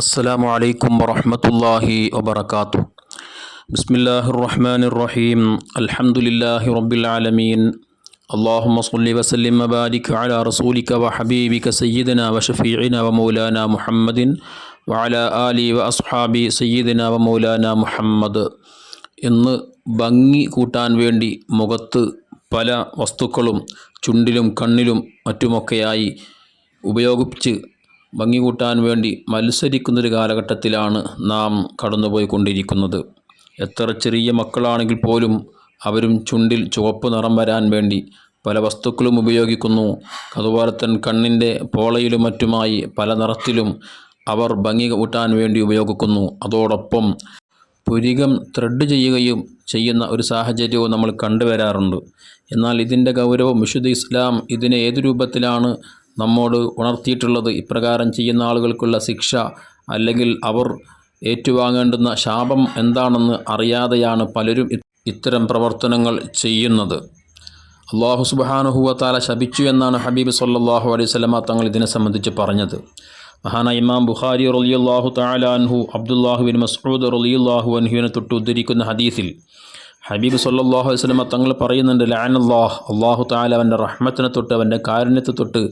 السلام عليكم ورحمة الله وبركاته بسم الله الرحمن الرحيم الحمد لله رب العالمين اللهم صل وسلم وبارك على رسولك وحبيبك سيدنا وشفيعنا ومولانا محمد وعلى آله وأصحابه سيدنا ومولانا محمد ഇന്ന് ഭംഗി കൂട്ടാൻ വേണ്ടി മുഖത്ത് പല വസ്തുക്കളും ചുണ്ടിലും കണ്ണിലും മറ്റുമൊക്കെയായി ഉപയോഗിച്ച് ഭംഗി കൂട്ടാൻ വേണ്ടി മത്സരിക്കുന്നൊരു കാലഘട്ടത്തിലാണ് നാം കടന്നുപോയിക്കൊണ്ടിരിക്കുന്നത്. എത്ര ചെറിയ മക്കളാണെങ്കിൽ പോലും അവരും ചുണ്ടിൽ ചുവപ്പ് നിറം വരാൻ വേണ്ടി പല വസ്തുക്കളും ഉപയോഗിക്കുന്നു. അതുപോലെ തന്നെ കണ്ണിന്റെ പോളയിലും മറ്റുമായി പല നിറത്തിലും അവർ ഭംഗി കൂട്ടാൻ വേണ്ടി ഉപയോഗിക്കുന്നു. അതോടൊപ്പം പുരികം ത്രെഡ് ചെയ്യുകയും ചെയ്യുന്ന ഒരു സാഹചര്യവും നമ്മൾ കണ്ടുവരാറുണ്ട്. എന്നാൽ ഇതിന്റെ ഗൗരവം വിശുദ്ധ ഇസ്ലാം ഇതിനെ ഏത് രൂപത്തിലാണ് നമ്മോട് ഉണർത്തിയിട്ടുള്ളത് ഇപ്രകാരം ചെയ്യുന്ന ആളുകൾക്കുള്ള ശിക്ഷ അല്ലെങ്കിൽ അവർ ഏറ്റുവാങ്ങേണ്ടുന്ന ശാപം എന്താണെന്ന് അറിയാതെയാണ് പലരും ഇത്തരം പ്രവർത്തനങ്ങൾ ചെയ്യുന്നത്. അള്ളാഹു സുബാനുഹുവത്താല ശപിച്ചു എന്നാണ് ഹബീബ് സല്ലാഹു അലൈഹി സ്വലമ തങ്ങൾ ഇതിനെ സംബന്ധിച്ച് പറഞ്ഞത്. മഹാന ഇമാം ബുഖാരി റലിയുല്ലാഹു താലാൻഹു അബ്ദുല്ലാഹുബിൻ മസ്ഊദ് റലിയുല്ലാഹു അൻഹുവിനെ തൊട്ട് ഉദ്ധരിക്കുന്ന ഹദീസിൽ ഹബീബ് സല്ലാഹു വസ്ലമ തങ്ങൾ പറയുന്നുണ്ട് ലാൻ അള്ളാഹ് താല അവന്റെ റഹ്മത്തിനെ തൊട്ട് അവന്റെ കാരുണ്യത്തെ തൊട്ട്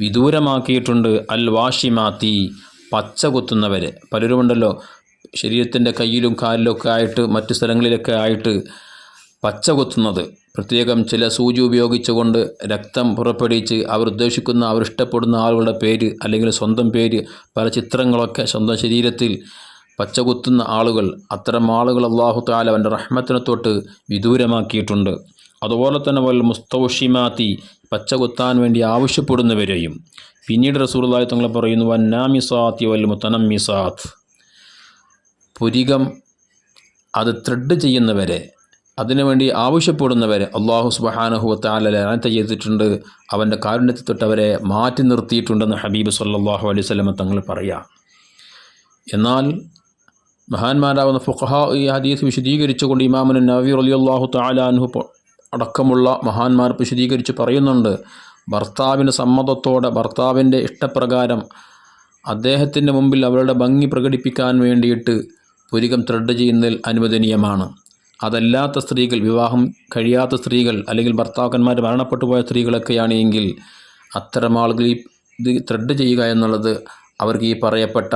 വിദൂരമാക്കിയിട്ടുണ്ട്. അൽ വാഷിമാത്തി പച്ച കുത്തുന്നവരെ. പലരുമുണ്ടല്ലോ ശരീരത്തിന്റെ കയ്യിലും കാലിലൊക്കെ ആയിട്ട് മറ്റു സ്ഥലങ്ങളിലൊക്കെ ആയിട്ട് പച്ച കുത്തുന്നത്. പ്രത്യേകം ചില സൂചി ഉപയോഗിച്ചുകൊണ്ട് രക്തം പുറപ്പെടുവിച്ച് അവർ ഉദ്ദേശിക്കുന്ന അവർ ഇഷ്ടപ്പെടുന്ന ആളുകളുടെ പേര് അല്ലെങ്കിൽ സ്വന്തം പേര് പല ചിത്രങ്ങളൊക്കെ സ്വന്തം ശരീരത്തിൽ പച്ച കുത്തുന്ന ആളുകൾ അത്തരം ആളുകൾ അള്ളാഹു താല അവന്റെ റഹ്മത്തിനെ തൊട്ട് വിദൂരമാക്കിയിട്ടുണ്ട്. അതുപോലെ തന്നെ വൽ മുസ്തൌഷിമാത്തി പച്ചകുത്താൻ വേണ്ടി ആവശ്യപ്പെടുന്നവരെയും. പിന്നീട് റസൂർലായി തങ്ങൾ പറയുന്നു വന്നാമിസാത്തി വൽ മുത്തനമ്മിസാത്ത് പുരികം അത് ത്രെഡ് ചെയ്യുന്നവരെ അതിനുവേണ്ടി ആവശ്യപ്പെടുന്നവരെ അള്ളാഹു സുബഹാനഹുവത്ത് ആലനത്തെ ചെയ്തിട്ടുണ്ട്. അവന്റെ കാരുണ്യത്തെ തൊട്ടവരെ മാറ്റി നിർത്തിയിട്ടുണ്ടെന്ന് ഹബീബ് സല്ലാഹു അലൈഹി സ്വലമ തങ്ങൾ പറയാം. എന്നാൽ മഹാന്മാരാവുന്ന ഫുഖഹ ഈ ഹദീസ് വിശദീകരിച്ചുകൊണ്ട് ഇമാമുൻ നവീർ അലി അള്ളാഹു താലാൻഹു അടക്കമുള്ള മഹാന്മാർ വിശദീകരിച്ച് പറയുന്നുണ്ട് ഭർത്താവിന് സമ്മതത്തോടെ ഭർത്താവിന്റെ ഇഷ്ടപ്രകാരം അദ്ദേഹത്തിന്റെ മുമ്പിൽ അവരുടെ ഭംഗി പ്രകടിപ്പിക്കാൻ വേണ്ടിയിട്ട് പുരികം ത്രെഡ് ചെയ്യുന്നതിൽ അനുവദനീയമാണ്. അതല്ലാത്ത സ്ത്രീകൾ വിവാഹം കഴിയാത്ത സ്ത്രീകൾ അല്ലെങ്കിൽ ഭർത്താക്കന്മാർ മരണപ്പെട്ടു പോയ സ്ത്രീകളൊക്കെയാണ് എങ്കിൽ അത്തരം ആളുകൾ ഈ ത്രെഡ് ചെയ്യുക എന്നുള്ളത് അവർക്ക് ഈ പറയപ്പെട്ട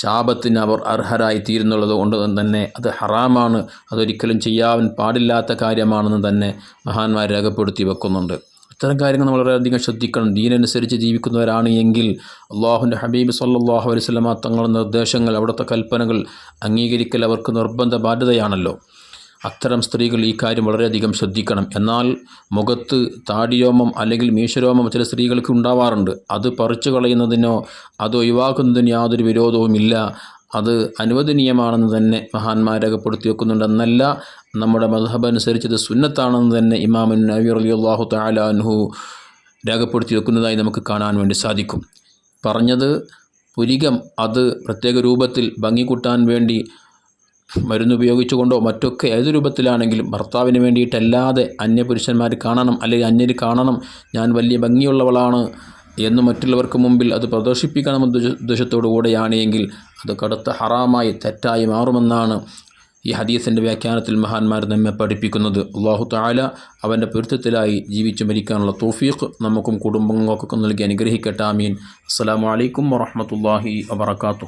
ശാപത്തിന് അവർ അർഹരായി തീരുന്നുള്ളത് കൊണ്ട് തന്നെ അത് ഹറാമാണ്. അതൊരിക്കലും ചെയ്യാൻ പാടില്ലാത്ത കാര്യമാണെന്ന് തന്നെ മഹാന്മാർ രേഖപ്പെടുത്തി വെക്കുന്നുണ്ട്. ഇത്തരം കാര്യങ്ങൾ നമ്മൾ വളരെയധികം ശ്രദ്ധിക്കണം. ദീനനുസരിച്ച് ജീവിക്കുന്നവരാണ് എങ്കിൽ അള്ളാഹുന്റെ ഹബീബ് സല്ലാഹു അലൈഹി സ്വലമ തങ്ങളുടെ നിർദ്ദേശങ്ങൾ അവിടുത്തെ കൽപ്പനകൾ അംഗീകരിക്കൽ അവർക്ക് നിർബന്ധ ബാധ്യതയാണല്ലോ. അത്തരം സ്ത്രീകൾ ഈ കാര്യം വളരെയധികം ശ്രദ്ധിക്കണം. എന്നാൽ മുഖത്ത് താടിയോമം അല്ലെങ്കിൽ മീശരോമം ചില സ്ത്രീകൾക്ക് ഉണ്ടാവാറുണ്ട്. അത് പറിച്ചു കളയുന്നതിനോ അത് ഒഴിവാക്കുന്നതിനോ യാതൊരു വിരോധവുമില്ല. അത് അനുവദനീയമാണെന്ന് തന്നെ മഹാന്മാർ രേഖപ്പെടുത്തി വെക്കുന്നുണ്ട്. എന്നല്ല നമ്മുടെ മധബ് അനുസരിച്ചത് സുന്നത്താണെന്ന് തന്നെ ഇമാമൻ നബി അലി അള്ളാഹു താലാൻഹു രേഖപ്പെടുത്തി വെക്കുന്നതായി നമുക്ക് കാണാൻ വേണ്ടി സാധിക്കും. പറഞ്ഞത് പുരികം അത് പ്രത്യേക രൂപത്തിൽ ഭംഗി കൂട്ടാൻ വേണ്ടി മരുന്ന് ഉപയോഗിച്ചുകൊണ്ടോ മറ്റൊക്കെ ഏത് രൂപത്തിലാണെങ്കിലും ഭർത്താവിന് വേണ്ടിയിട്ടല്ലാതെ അന്യപുരുഷന്മാർ കാണണം അല്ലെങ്കിൽ അന്യർ കാണണം. ഞാൻ വലിയ ഭംഗിയുള്ളവളാണ് എന്ന് മറ്റുള്ളവർക്ക് മുമ്പിൽ അത് പ്രദർശിപ്പിക്കണമെന്ന ഉദ്ദേശത്തോടു കൂടെയാണ് എങ്കിൽ അത് കടുത്ത ഹറാമായി തെറ്റായി മാറുമെന്നാണ് ഈ ഹദീസിന്റെ വ്യാഖ്യാനത്തിൽ മഹാന്മാർ നമ്മെ പഠിപ്പിക്കുന്നത്. അള്ളാഹു താല അവന്റെ പൊരുത്തത്തിലായി ജീവിച്ചു മരിക്കാനുള്ള തോഫീഖ് നമുക്കും കുടുംബങ്ങൾക്കൊക്കെ നൽകി അനുഗ്രഹിക്കട്ടെ. ആമീൻ. അസ്സാം വലൈക്കും വറഹമത്തല്ലാഹി വാത്തു